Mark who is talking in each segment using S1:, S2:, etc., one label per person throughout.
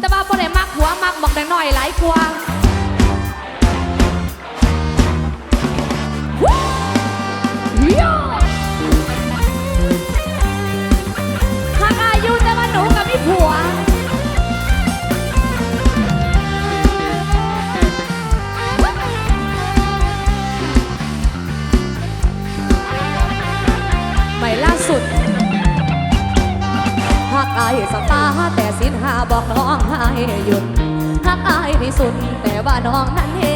S1: แต่ว่าบ่ได้มักหัวมักบอกแต่น้อยหลายกว่า อายสตาแต่สินหาบอกน้องให้หยุดหากอายที่สุดแต่ว่าน้องนั้นเห็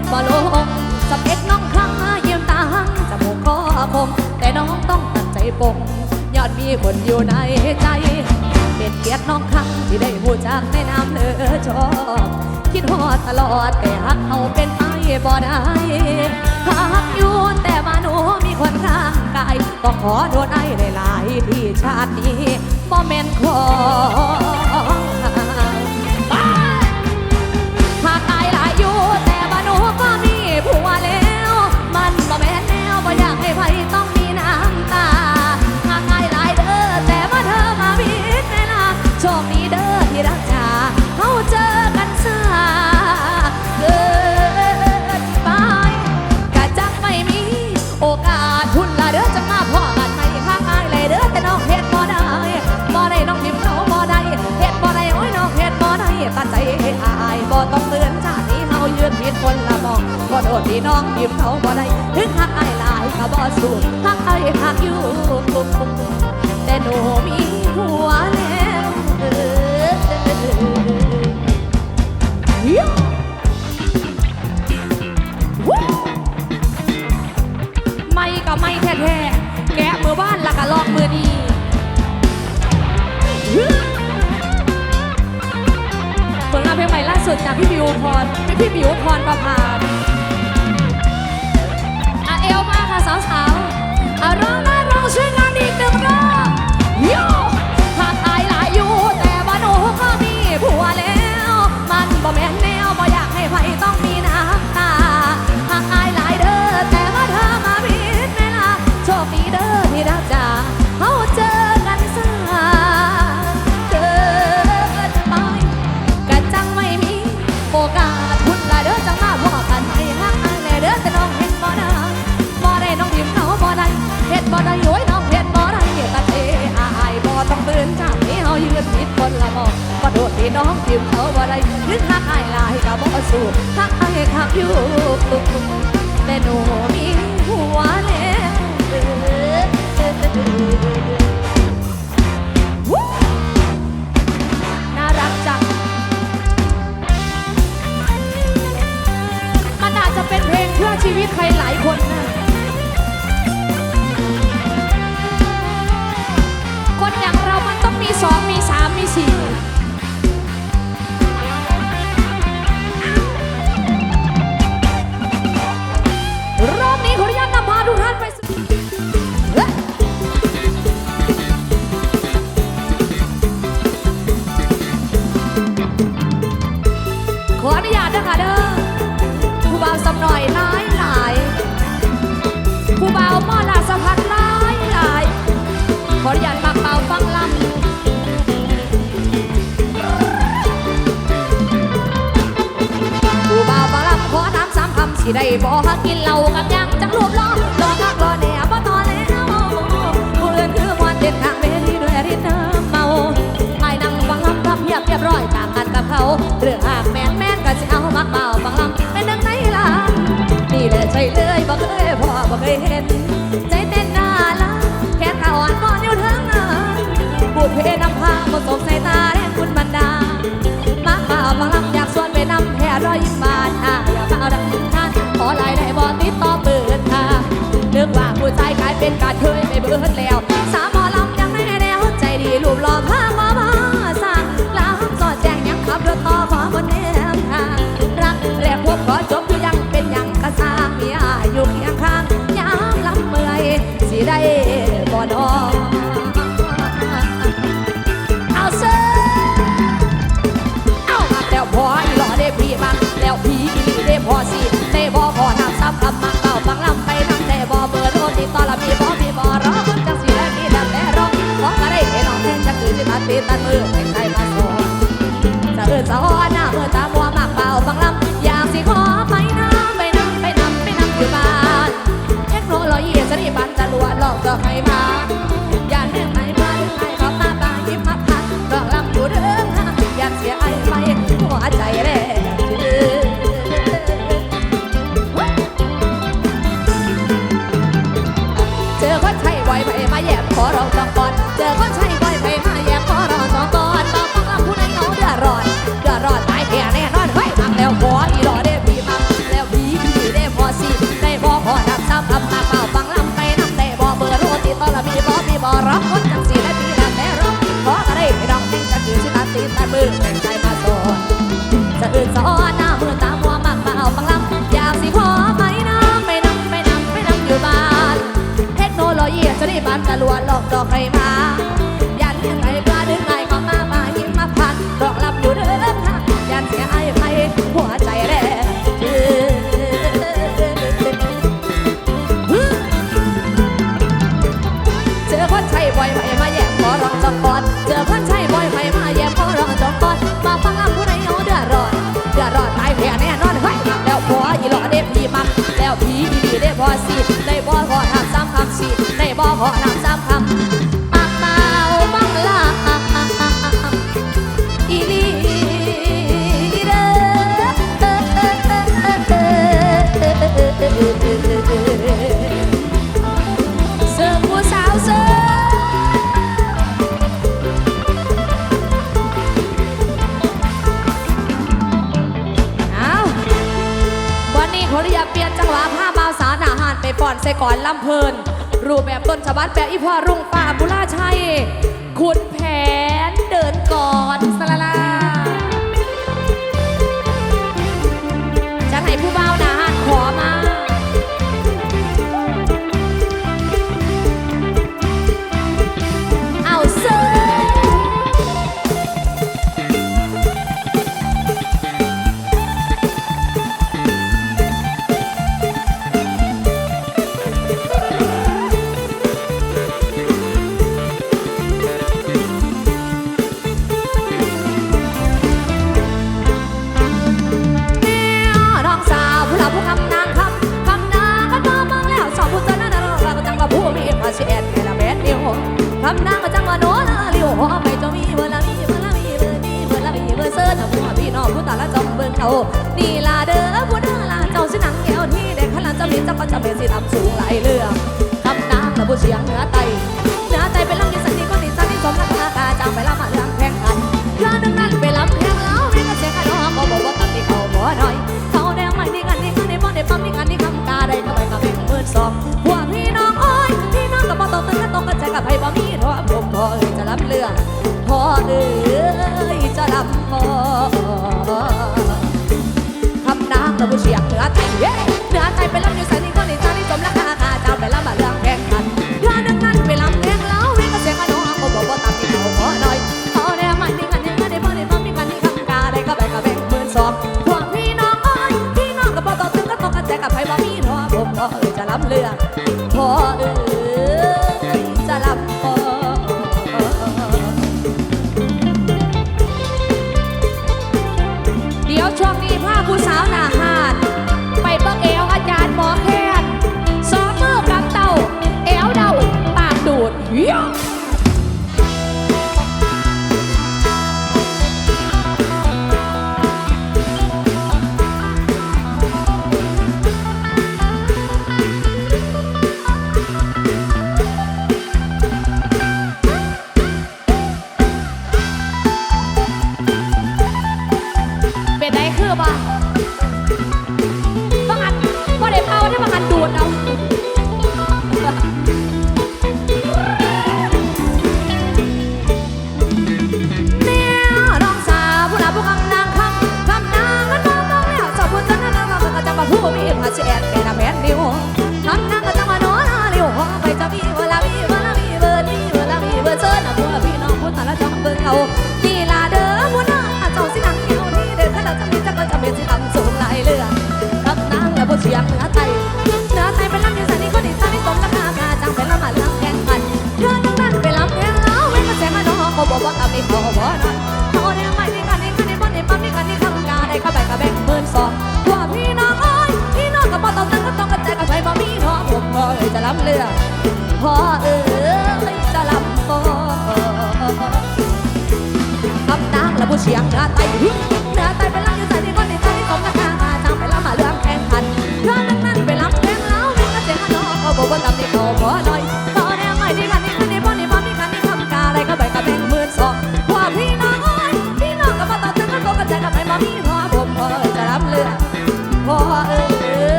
S1: นบ่ลงสเปคน้องครั้งเยี่ยมตาหังจมูกคอคม แต่น้องต้องตัดใจปงยอดมีคนอยู่ในใจ เป็นเกียรติน้องครั้งที่ได้หูจักในน้ำเลอชอบ คิดฮอดตลอดแต่หักเอาเป็นไป บ่ได้หักอยู่แต่มาหนูมีคนร่างกายต้องขอโทษไอ้หลายๆที่ชาตินี้บ่แม่นของ น้องพิมเขาบ่ได้ ถึงหักไอายหลายก็บ่สู้หักไอายหักอยู่แต่หนูมีผัวแล้วเอไม่ก็ไม่แท้ๆแกะมือบ้านละก็ลอกมือดีผลงานเพลงใหม่ล่าสุดจากพี่บิวพรพี่พี่บิวพรประพา สาวๆอะร้อง สู้ฮักอายคักอยู่แต่หนูมี สามคำสิได้บ่กกินเหล้ากับยังจังรูปล้อรอฮักรอแน่บ่ตอแล้วผู้อื่นคือมวนเด็ดข้างเวทีด้วยรินน้ำเมาไอ้นั่งฟังลำทำเพียบเรียบร้อยต่างกันกับเขาเรื่องหากแมนแมนก็จะเอามักเป่าฟังลำเป็นดังไหนล่ะนี่แหละใช่เลยบ่เคยพอบ่เคยเห็น ใจเต้นหน้าละแค่ขาอ่อนก่อนอยู่ทั้งนั้นพูดเพนำพาบ่สมสายตา นการเคยไปเบิดแล้ว ตันมือให้ใครมาสอนจะเอิดจะฮอนหน้าเมื่อตามัวมากเบาฟังลำอยากสิขอไปน้ำไปน้ำไปน้ำไปน้ำอยู่บ้านเทคโนโลยีสนิบันจะลวนหลอกดอกไม้พา ผีดีได้บ่สิได้บ่พอทำซ้ำคำสิได้บ่พอทำซ้ำ กรลำเพลิน รูปแบบต้นฉบับแปะอีพ่อรุ่งป่าบุราชัยขุนแผนเดินก่อน คำนางก็จังว่าโน้นลิวหอไม่จะมีเวลามีเวลามีเวลามีเวลามีเวลาเสิร์ฟหัวพี่น้องผู้ตาละจอมเบิ่งเขานี่ลาเด้อผู้ด้าลาเจ้าสิหนังแก้วที่เด็กขนาดจะมีจังก็จะเป็นสิลำสูงหลายเรื่องคำนางและผู้เสียงเหนือไต เสียงเหนือไทยเหนือไทยเป็นลำยืนสันนิคนอีสานที่สมราคาพาจังเป็นลำมานลำแกงกันเธอต้องนั่นเป็นลำแกงแล้เว้นกระแสมาดอกเขาบอกว่าตับมีเขาบ่นอนเขาเนี่ยไม่ได้กันในคันในบ่านในปั๊มในกันในคำกาได้เข้าไปกับแบ่งหมื่นสองพวพี่น้องเอ้ยพี่น้องกับป้าต้องตั้งก็ต้องกระจายกับไฟบ่มีน้องผมก็เลยจะลำเลือพ่อเอ้ยจะล้ำบ่คำนางและผู้เสียงเหนือไทย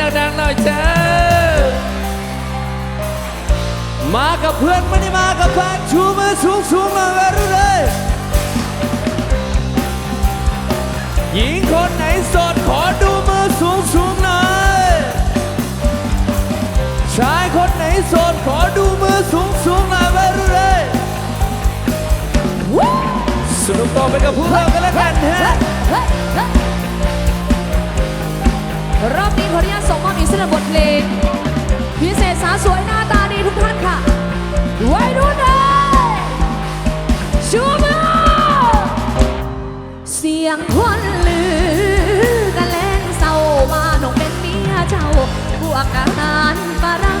S1: ดังๆหน่อยเจ้า
S2: มากับเพื่อนไม่ได้มากับแฟนชูมือสูงสูงๆหน่อยวัยรุ่นเลยหญิงคนไหนโสดขอดูมือสูงสูงๆหน่อยชายคนไหนโสดขอดูมือสูงสูงๆหน่อยวัยรุ่นเลยสนุกต่อไปกับพวกเรา
S1: อบนี้ขออนุญาตส่งมอบอีกสักบทเพลงพิเศษสาวสวยหน้าตาดีทุกท่านค่ะไว้รุ่นเลยชูมือเสียงคนลือกันแลงเศร้ามาน้องเป็นเมียเจ้าพวกอาหารฝรั่ง